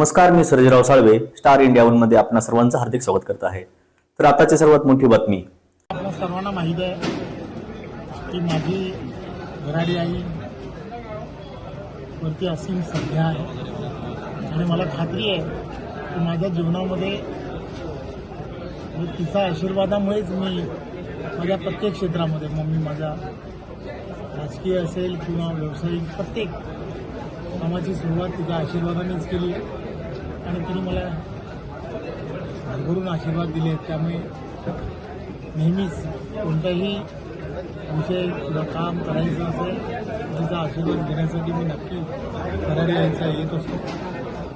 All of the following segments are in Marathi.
नमस्कार मी सर्जराव साळवे स्टार इंडिया वनमध्ये आपणा सर्वांचं हार्दिक स्वागत करत आहे. तर आताची सर्वात मोठी बातमी. आपल्या सर्वांना माहीत आहे की माझी घराडी आई वरती असीम सध्या आहे. आणि मला खात्री आहे की माझ्या जीवनामध्ये तिचा आशीर्वादामुळेच मी माझ्या प्रत्येक क्षेत्रामध्ये मग मी माझ्या राजकीय असेल किंवा व्यावसायिक प्रत्येक कामाची सुरुवात तिच्या आशीर्वादानेच केली. आणि तिने मला भरभरून आशीर्वाद दिले. आहेत त्यामुळे नेहमीच कोणताही विषय किंवा काम करायचं असेल तिचा आशीर्वाद घेण्यासाठी मी नक्की कराडी यायचा येत असतो.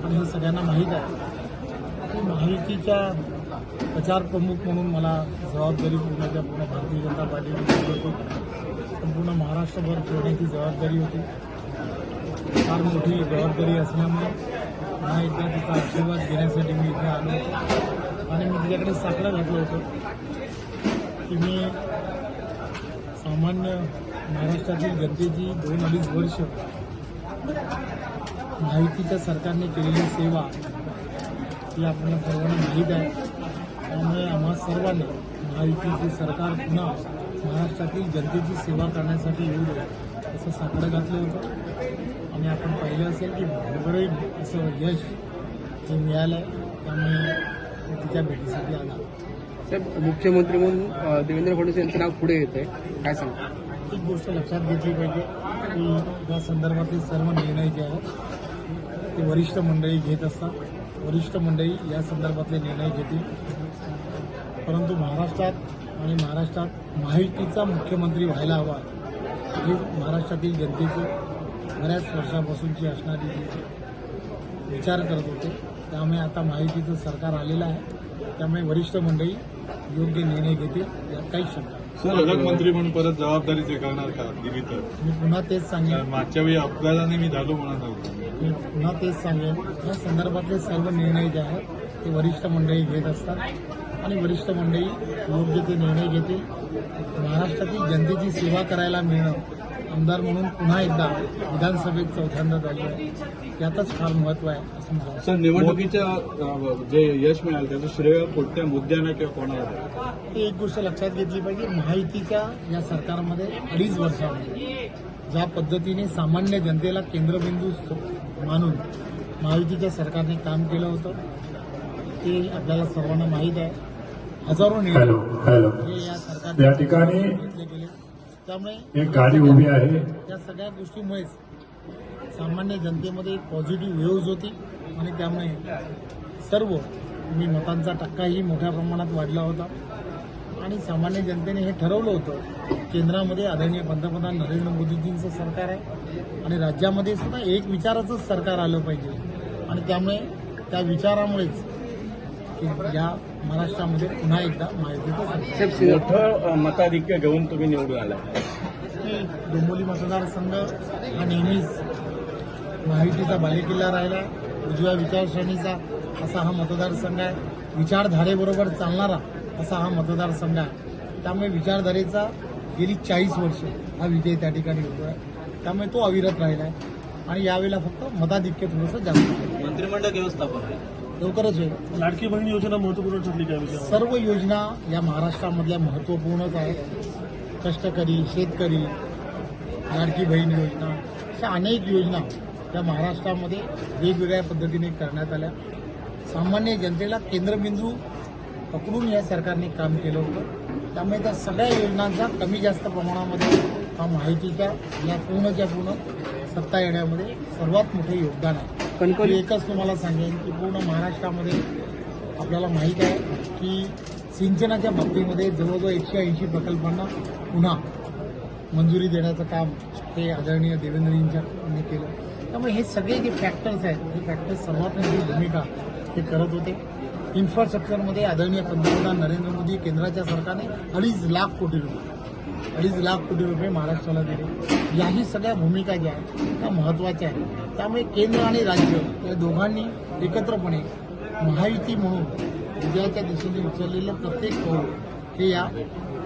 आणि हे सगळ्यांना माहीत आहे. की माहितीच्या प्रचार प्रमुख म्हणून मला जबाबदारी पूर्णच्या पूर्ण भारतीय जनता पार्टीने संपूर्ण महाराष्ट्रभर फिरण्याची जबाबदारी होती. फार मोठी जबाबदारी असल्यामुळे पुन्हा एकदा तिचा आशीर्वाद घेण्यासाठी मी इथे आलो होतो. आणि मी तिच्याकडे साकडं घातलं होतं. की मी सामान्य महाराष्ट्रातील जनतेची दोन अडीच वर्ष माहितीच्या सरकारने केलेली सेवा ही आपल्याला सर्वांना माहीत आहे. त्यामुळे आम्हा सर्वांनी महायुतीचे सरकार पुन्हा महाराष्ट्रातील जनतेची सेवा करण्यासाठी येऊ दे असं साकडं घातलं होतं. पाहिलं असेल की भरभरीत असं यश हे मिळालं त्यामुळे तिच्या भेटीसाठी आला साहेब मुख्यमंत्री म्हणून देवेंद्र फडणवीस यांचं नाव पुढे येत आहे काय सांगा? एक गोष्ट लक्षात घेतली पाहिजे की या संदर्भातले सर्व निर्णय जे आहेत ते वरिष्ठ मंडळी घेत असतात. वरिष्ठ मंडळी या संदर्भातले निर्णय घेतील. परंतु महाराष्ट्रात आणि महाराष्ट्रात माहितीचा मुख्यमंत्री व्हायला हवा ही महाराष्ट्रातील जनतेची बऱ्याच वर्षापासूनची असणारी विचार करत होते त्यामुळे आता माहितीचं सरकार आलेलं आहे. त्यामुळे वरिष्ठ मंडळी योग्य निर्णय घेतील यात काही शंका नाही. पालकमंत्री म्हणून परत जबाबदारी स्वीकारणार का दिली तर? मी पुन्हा तेच सांगेन. मागच्या वेळी अपघाताने मी झालो म्हणत होतो. मी पुन्हा तेच सांगेन. या संदर्भातले सर्व निर्णय जे आहेत ते वरिष्ठ मंडळी घेत असतात. आणि वरिष्ठ मंडळी योग्य ते निर्णय घेतील. महाराष्ट्रातील जनतेची सेवा करायला मिळणं आमदार म्हणून पुन्हा एकदा विधानसभेत चौथ्यांदा झालं आहे यातच फार महत्त्व आहे असं मला. सर निवडणुकीच्या अ, जे यश मिळालं त्याचं श्रेय कोणत्या मुद्द्यानं किंवा कोणाला? ही एक गोष्ट लक्षात घेतली पाहिजे माहितीच्या या सरकारमध्ये अडीच वर्षामध्ये ज्या पद्धतीने सामान्य जनतेला केंद्रबिंदू मानून महायुतीच्या सरकारने काम केलं होतं ते आपल्याला सर्वांना माहीत आहे हजारो निर्णय हॅलो हॅलो हे या ठिकाणी त्यामुळे एक गाडी उभी आहे. या सगळ्या गोष्टीमुळेच सामान्य जनतेमध्ये एक पॉझिटिव्ह व्ह्यूज होती आणि त्यामुळे सर्व मी मतांचा टक्काही मोठ्या प्रमाणात वाढला होता. आणि सामान्य जनतेने हे ठरवलं होतं केंद्रामध्ये आदरणीय पंतप्रधान नरेंद्र मोदीजींचं सरकार आहे आणि राज्यामध्ये सुद्धा एक विचाराचंच सरकार आलं पाहिजे. आणि त्यामुळे त्या विचारामुळेच की या महाराष्ट्रामध्ये पुन्हा एकदा सिंह- मोठं मताधिक्य घेऊन तुम्ही निवडून आला की डोंबिवली मतदारसंघ हा नेहमीच माहितीचा बालेकिल्ला राहिला उजव्या विचारश्रेणीचा असा हा मतदारसंघ आहे. विचारधारेबरोबर चालणारा असा हा मतदारसंघ आहे. त्यामुळे विचारधारेचा गेली चाळीस वर्ष हा विजय त्या ठिकाणी होतो आहे त्यामुळे तो अविरत राहिला आहे आणि यावेळेला फक्त मताधिक्य थोडंसं जास्त. मंत्रिमंडळ व्यवस्थापन लवकरच होईल. लाडकी बहीण योजना महत्त्वपूर्ण ठरली काय सर्व योजना या महाराष्ट्रामधल्या महत्त्वपूर्णच आहेत. कष्टकरी शेतकरी लाडकी बहीण योजना अशा अनेक योजना या महाराष्ट्रामध्ये वेगवेगळ्या पद्धतीने करण्यात आल्या. सामान्य जनतेला केंद्रबिंदू पकडून या सरकारने काम केलं होतं. त्यामुळे त्या सगळ्या योजनांचा कमी जास्त प्रमाणामध्ये हा माहितीच्या या पूर्णच्या पूर्ण सत्ता येण्यामध्ये सर्वात मोठं योगदान आहे. कणकवली. एकच तुम्हाला सांगेन की पूर्ण महाराष्ट्रामध्ये आपल्याला माहीत आहे की सिंचनाच्या बाबतीमध्ये जवळजवळ एकशे ऐंशी प्रकल्पांना पुन्हा मंजुरी देण्याचं काम हे आदरणीय देवेंद्रजींच्या केलं. त्यामुळे हे सगळे जे फॅक्टर्स आहेत हे फॅक्टर्स सर्वात भूमिका हे करत होते. इन्फ्रास्ट्रक्चरमध्ये आदरणीय पंतप्रधान नरेंद्र मोदी केंद्राच्या सरकारने अडीच लाख कोटी रुपये अडीच लाख कोटी रुपये महाराष्ट्राला दिले. याही सगळ्या भूमिका ज्या आहेत त्या महत्त्वाच्या आहेत. त्यामुळे केंद्र आणि राज्य या दोघांनी एकत्रपणे महायुती म्हणून विजयाच्या दिशेने उचललेलं प्रत्येक पाऊल हे या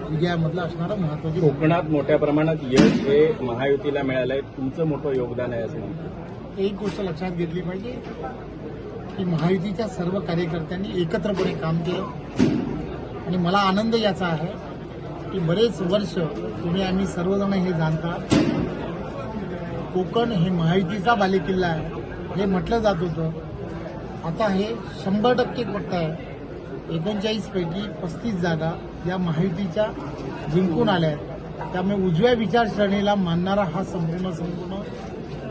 विजयामधलं असणारं महत्त्वाचं कोकणात मोठ्या प्रमाणात यश हे महायुतीला मिळालंय. तुमचं मोठं योगदान आहे असं. एक गोष्ट लक्षात घेतली पाहिजे की महायुतीच्या सर्व कार्यकर्त्यांनी एकत्रपणे काम केलं. आणि मला आनंद याचा आहे की बरेच वर्ष तुम्ही आम्ही सर्वजण हे जाणता. कोकण हे महायुतीचा बालेकिल्ला आहे. हे म्हटलं जात होतं. आता हे शंभर टक्के पट्ट आहे. एकोणचाळीसपैकी पस्तीस जागा या महायुतीच्या जिंकून आल्या आहेत. त्यामुळे उजव्या विचारसरणीला मानणारा हा संपूर्ण संपूर्ण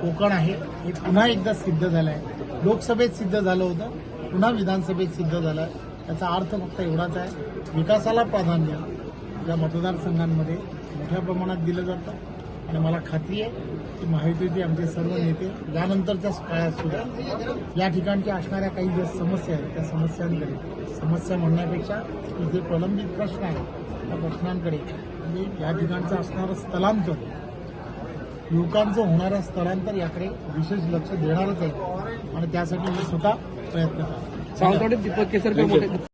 कोकण आहे. हे पुन्हा एकदा सिद्ध झालं आहे लोकसभेत सिद्ध झालं होतं. पुन्हा विधानसभेत सिद्ध झालं आहे त्याचा अर्थ फक्त एवढाच आहे. विकासाला प्राधान्य. या मतदारसंघांमध्ये मोठ्या प्रमाणात दिलं जातं. आणि मला खात्री आहे की महायुतीचे आमचे सर्व नेते यानंतरच्या काळात सुद्धा या ठिकाणच्या असणाऱ्या काही ज्या समस्या आहेत त्या समस्यांकडे समस्या म्हणण्यापेक्षा इथे प्रलंबित प्रश्न आहेत त्या प्रश्नांकडे म्हणजे या ठिकाणचं असणारं स्थलांतर युवकांचं होणारं स्थलांतर याकडे विशेष लक्ष देणारच आहे. आणि त्यासाठी मी स्वतः प्रयत्न करतो. सावंतवाडीत दीपक केसरकर मोठे